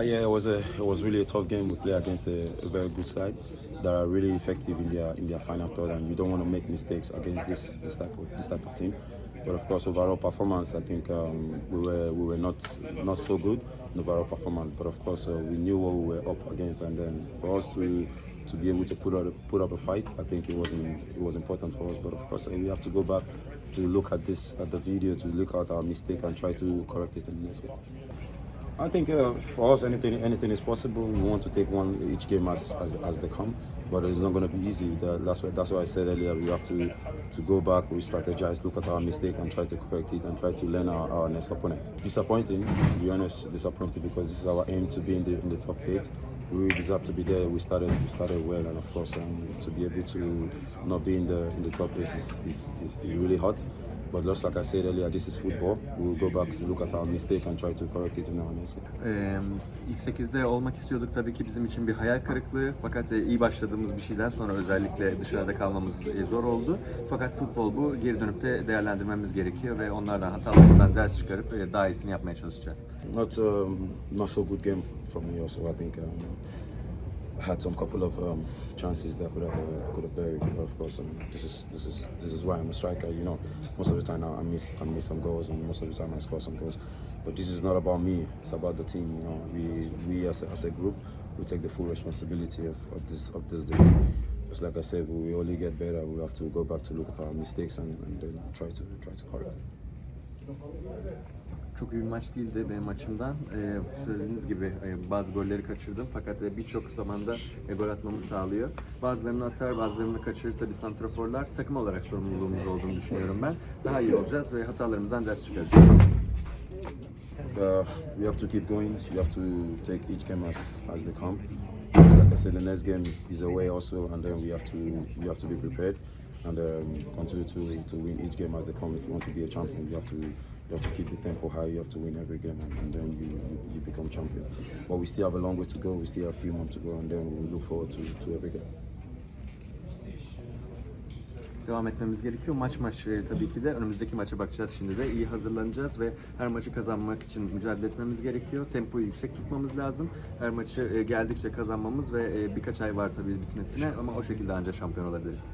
Yeah, it was a it was really a tough game. We play against a, a very good side that are really effective in their in their final third, and you don't want to make mistakes against this this type of this type of team. But of course, overall performance, I think um, we were we were not not so good in overall performance. But of course, uh, we knew what we were up against, and then for us to to be able to put up put up a fight, I think it was it was important for us. But of course, we have to go back to look at this at the video to look at our mistake and try to correct it in the next game. I think uh, for us, anything anything is possible. We want to take one each game as as, as they come, but it's not going to be easy. That's why that's why I said earlier. We have to to go back, we strategize, look at our mistake, and try to correct it, and try to learn our, our next opponent. Disappointing, to be honest, disappointing because this is our aim to be in the in the top eight. We deserve to be there. We started we started well, and of course, um, to be able to not be in the in the top eight is is, is really hot. But just like I said earlier, this is football. We will go back to look at our mistake and try to correct it in our next game. Ee, ilk 8'de olmak istiyorduk tabii ki bizim için bir hayal kırıklığı. Fakat e, iyi başladığımız bir şeyden sonra özellikle dışarıda kalmamız e, zor oldu. Fakat futbol bu. Geri dönüp de değerlendirmemiz gerekiyor ve onlardan hatalarımızdan ders çıkarıp e, daha iyisini yapmaya çalışacağız. Not um, not so good game from me also. I think um, had some couple of um, chances that could have uh, could have buried. Of course, um, this is this is this is why I'm a striker. You know, most of the time I miss I miss some goals, and most of the time I score some goals. But this is not about me. It's about the team. You know, we we as a, as a group we take the full responsibility of, of this of this defeat. Just like I said, we only get better. We have to go back to look at our mistakes and, and then try to try to correct it. Çok iyi bir maç değildi benim açımdan. Ee, söylediğiniz gibi e, bazı golleri kaçırdım fakat e, birçok zamanda e, gol atmamı sağlıyor. Bazılarını atar, bazılarını kaçırır tabii santraforlar. Takım olarak sorumluluğumuz olduğunu düşünüyorum ben. Daha iyi olacağız ve hatalarımızdan ders çıkaracağız. Uh, we have to keep going. You have to take each game as as they come. Just like I said, the next game is away also, and then we have to we have to be prepared and um, continue to to win each game as they come. If you want to be a champion, you have to you have to keep the tempo high. You have to win every game, and, and then you, you you become champion. But we still have a long way to go. We still have a few months to go, and then we look forward to to every game. Devam etmemiz gerekiyor. Maç maç e, tabii ki de önümüzdeki maça bakacağız şimdi de. iyi hazırlanacağız ve her maçı kazanmak için mücadele etmemiz gerekiyor. Tempoyu yüksek tutmamız lazım. Her maçı e, geldikçe kazanmamız ve e, birkaç ay var tabii bitmesine ama o şekilde ancak şampiyon olabiliriz.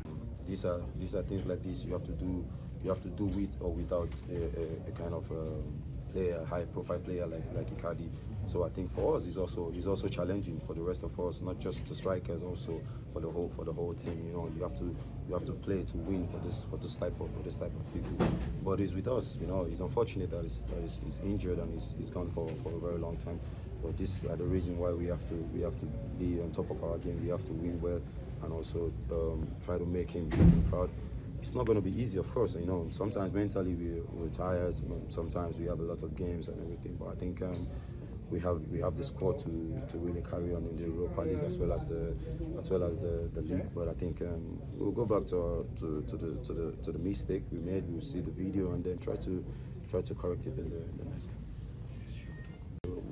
These are these are things like this you have to do you have to do with or without a, a, a kind of um, player high profile player like like Icardi. So I think for us it's also it's also challenging for the rest of us not just the strikers also for the whole for the whole team you know. You have to you have to play to win for this for this type of for this type of people. But it's with us you know. It's unfortunate that he's, that injured and he's, he's gone for, for a very long time. But this are the reason why we have to we have to be on top of our game. We have to win well and also um, try to make him, proud. It's not going to be easy, of course. You know, sometimes mentally we, we're tired. Sometimes we have a lot of games and everything. But I think um, we have we have the squad to, to really carry on in the Europa League as well as the as well as the, the league. But I think um, we'll go back to, our, to to the to the to the mistake we made. We'll see the video and then try to try to correct it in the, in the next game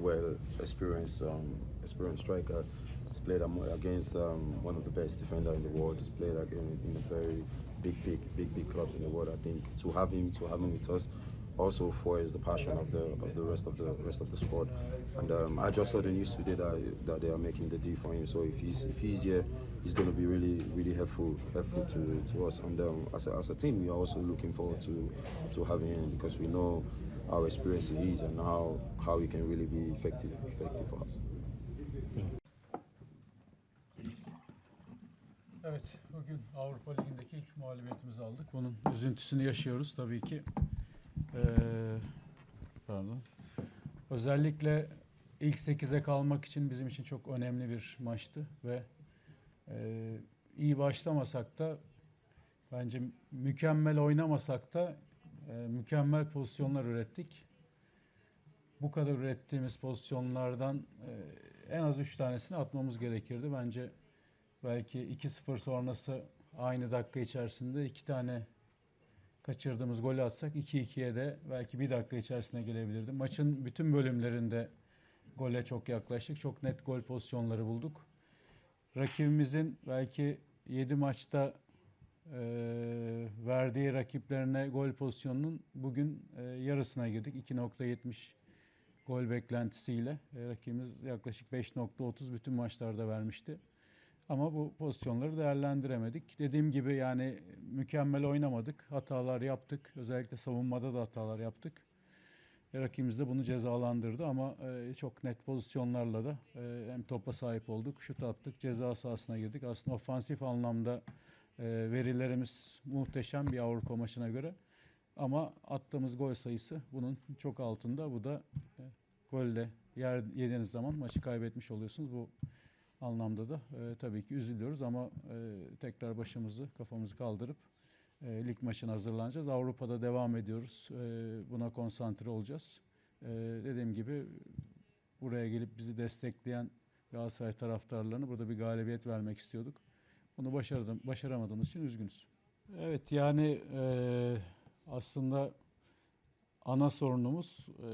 well experienced um, experienced striker. He's played against um, one of the best defenders in the world. He's played again in a very big, big, big, big clubs in the world. I think to have him, to have him with us, also foils the passion of the of the rest of the rest of the squad. And um, I just saw the news today that, that they are making the deal for him. So if he's if he's here, he's going to be really really helpful helpful to, to us. And um, as, a, as a team, we are also looking forward to to having him because we know how experienced he is and how how he can really be effective effective for us. Evet, bugün Avrupa Ligi'ndeki ilk mağlubiyetimizi aldık. Bunun üzüntüsünü yaşıyoruz tabii ki. Ee, pardon. Özellikle ilk 8'e kalmak için bizim için çok önemli bir maçtı ve e, iyi başlamasak da bence mükemmel oynamasak da e, mükemmel pozisyonlar ürettik. Bu kadar ürettiğimiz pozisyonlardan e, en az 3 tanesini atmamız gerekirdi. Bence belki 2-0 sonrası aynı dakika içerisinde iki tane kaçırdığımız golü atsak 2-2'ye de belki bir dakika içerisinde gelebilirdi. Maçın bütün bölümlerinde gole çok yaklaştık. Çok net gol pozisyonları bulduk. Rakibimizin belki 7 maçta e, verdiği rakiplerine gol pozisyonunun bugün e, yarısına girdik. 2.70 gol beklentisiyle e, rakibimiz yaklaşık 5.30 bütün maçlarda vermişti. Ama bu pozisyonları değerlendiremedik. Dediğim gibi yani mükemmel oynamadık. Hatalar yaptık. Özellikle savunmada da hatalar yaptık. E, Rakibimiz de bunu cezalandırdı ama e, çok net pozisyonlarla da e, hem topa sahip olduk, şut attık, ceza sahasına girdik. Aslında ofansif anlamda verilerimiz muhteşem bir Avrupa maçına göre. Ama attığımız gol sayısı bunun çok altında. Bu da golle yer yediğiniz zaman maçı kaybetmiş oluyorsunuz. Bu anlamda da e, tabii ki üzülüyoruz ama e, tekrar başımızı, kafamızı kaldırıp e, lig maçına hazırlanacağız. Avrupa'da devam ediyoruz. E, buna konsantre olacağız. E, dediğim gibi buraya gelip bizi destekleyen Galatasaray taraftarlarına burada bir galibiyet vermek istiyorduk. Bunu başardım, başaramadığımız için üzgünüz. Evet yani e, aslında ana sorunumuz e,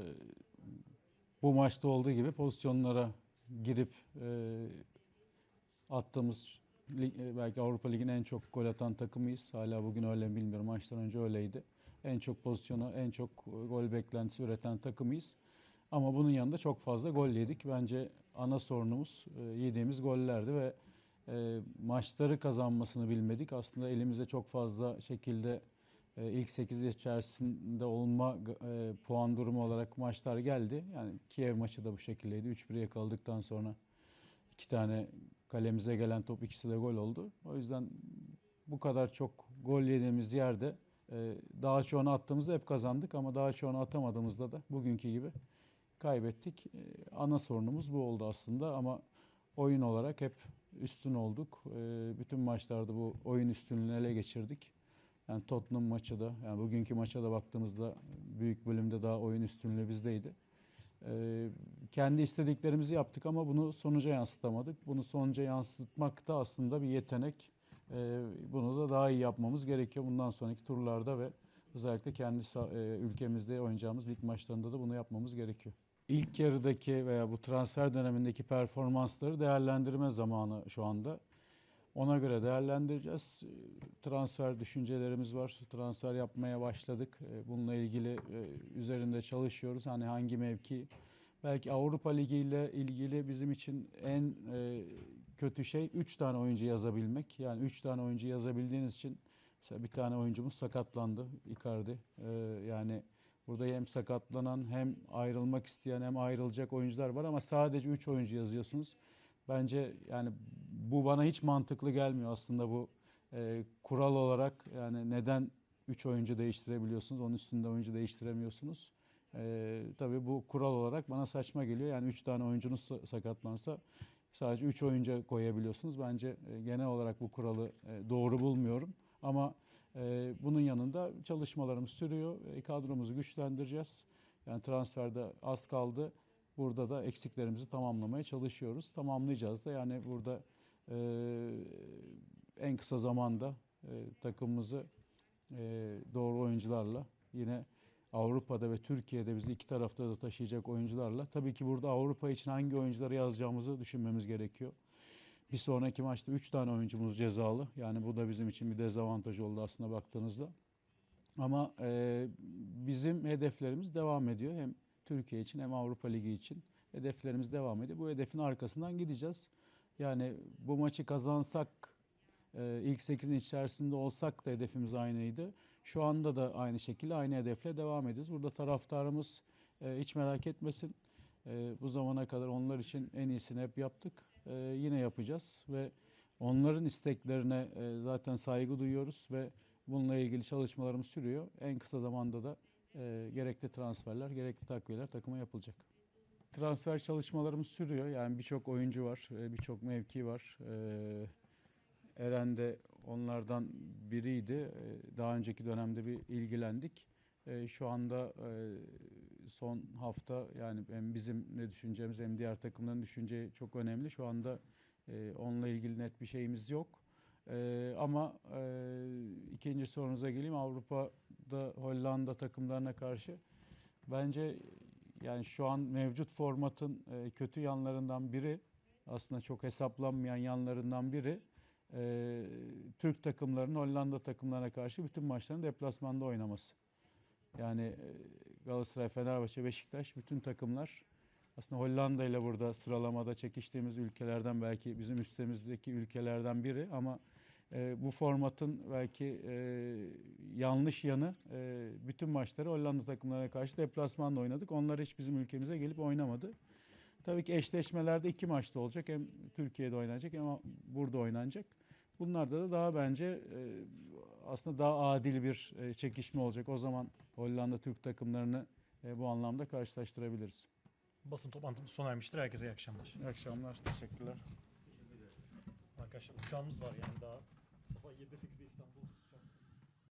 bu maçta olduğu gibi pozisyonlara girip e, attığımız e, belki Avrupa Ligi'nin en çok gol atan takımıyız. Hala bugün öyle mi bilmiyorum. Maçtan önce öyleydi. En çok pozisyonu, en çok e, gol beklentisi üreten takımıyız. Ama bunun yanında çok fazla gol yedik. Bence ana sorunumuz e, yediğimiz gollerdi ve maçları kazanmasını bilmedik. Aslında elimizde çok fazla şekilde ilk 8 içerisinde olma puan durumu olarak maçlar geldi. Yani Kiev maçı da bu şekildeydi. 3-1 yakaladıktan sonra iki tane kalemize gelen top ikisi de gol oldu. O yüzden bu kadar çok gol yediğimiz yerde e, daha çoğunu attığımızda hep kazandık ama daha çoğunu atamadığımızda da bugünkü gibi kaybettik. E, ana sorunumuz bu oldu aslında ama oyun olarak hep üstün olduk. E, bütün maçlarda bu oyun üstünlüğünü ele geçirdik. Yani Tottenham maçı da, yani bugünkü maça da baktığımızda büyük bölümde daha oyun üstünlüğü bizdeydi. Kendi istediklerimizi yaptık ama bunu sonuca yansıtamadık. Bunu sonuca yansıtmak da aslında bir yetenek. Ee, bunu da daha iyi yapmamız gerekiyor bundan sonraki turlarda ve özellikle kendi e, ülkemizde oynayacağımız lig maçlarında da bunu yapmamız gerekiyor. İlk yarıdaki veya bu transfer dönemindeki performansları değerlendirme zamanı şu anda. Ona göre değerlendireceğiz. Transfer düşüncelerimiz var. Transfer yapmaya başladık. E, Bununla ilgili e, üzerinde çalışıyoruz. Hani hangi mevki? Belki Avrupa Ligi ile ilgili bizim için en e, kötü şey 3 tane oyuncu yazabilmek. Yani 3 tane oyuncu yazabildiğiniz için mesela bir tane oyuncumuz sakatlandı. Icardi. E, Yani burada hem sakatlanan hem ayrılmak isteyen hem ayrılacak oyuncular var ama sadece 3 oyuncu yazıyorsunuz. Bence yani bu bana hiç mantıklı gelmiyor aslında bu e, kural olarak yani neden 3 oyuncu değiştirebiliyorsunuz onun üstünde oyuncu değiştiremiyorsunuz. E, tabii bu kural olarak bana saçma geliyor yani 3 tane oyuncunuz sa- sakatlansa sadece 3 oyuncu koyabiliyorsunuz. Bence e, genel olarak bu kuralı e, doğru bulmuyorum ama e, bunun yanında çalışmalarımız sürüyor. Kadromuzu güçlendireceğiz. Yani transferde az kaldı. Burada da eksiklerimizi tamamlamaya çalışıyoruz. Tamamlayacağız da yani burada en kısa zamanda takımımızı doğru oyuncularla yine Avrupa'da ve Türkiye'de bizi iki tarafta da taşıyacak oyuncularla tabii ki burada Avrupa için hangi oyuncuları yazacağımızı düşünmemiz gerekiyor. Bir sonraki maçta 3 tane oyuncumuz cezalı. Yani bu da bizim için bir dezavantaj oldu aslında baktığınızda. Ama e, bizim hedeflerimiz devam ediyor. Hem Türkiye için hem Avrupa Ligi için hedeflerimiz devam ediyor. Bu hedefin arkasından gideceğiz. Yani bu maçı kazansak, e, ilk 8'in içerisinde olsak da hedefimiz aynıydı. Şu anda da aynı şekilde aynı hedefle devam ediyoruz. Burada taraftarımız e, hiç merak etmesin. E, bu zamana kadar onlar için en iyisini hep yaptık. E, yine yapacağız ve onların isteklerine zaten saygı duyuyoruz ve bununla ilgili çalışmalarımız sürüyor. En kısa zamanda da gerekli transferler, gerekli takviyeler takıma yapılacak. Transfer çalışmalarımız sürüyor. Yani birçok oyuncu var, birçok mevki var. Eren de onlardan biriydi. E, Daha önceki dönemde bir ilgilendik. E, Şu anda e, son hafta yani hem bizim ne düşüneceğimiz hem diğer takımların düşüneceği çok önemli. Şu anda e, onunla ilgili net bir şeyimiz yok. E, Ama e, ikinci sorunuza geleyim. Avrupa'da Hollanda takımlarına karşı bence yani şu an mevcut formatın kötü yanlarından biri aslında çok hesaplanmayan yanlarından biri e, Türk takımlarının Hollanda takımlarına karşı bütün maçlarını deplasmanda oynaması. Yani e, Galatasaray, Fenerbahçe, Beşiktaş bütün takımlar aslında Hollanda ile burada sıralamada çekiştiğimiz ülkelerden belki bizim üstemizdeki ülkelerden biri ama e, bu formatın belki e, yanlış yanı e, bütün maçları Hollanda takımlarına karşı deplasmanla oynadık. Onlar hiç bizim ülkemize gelip oynamadı. Tabii ki eşleşmelerde iki maçta olacak. Hem Türkiye'de oynanacak hem burada oynanacak. Bunlarda da daha bence e, aslında daha adil bir e, çekişme olacak. O zaman Hollanda Türk takımlarını e, bu anlamda karşılaştırabiliriz. Basın toplantımız sona ermiştir. Herkese iyi akşamlar. İyi akşamlar, teşekkürler. Arkadaşlar uçağımız var yani daha sabah 7-8'de İstanbul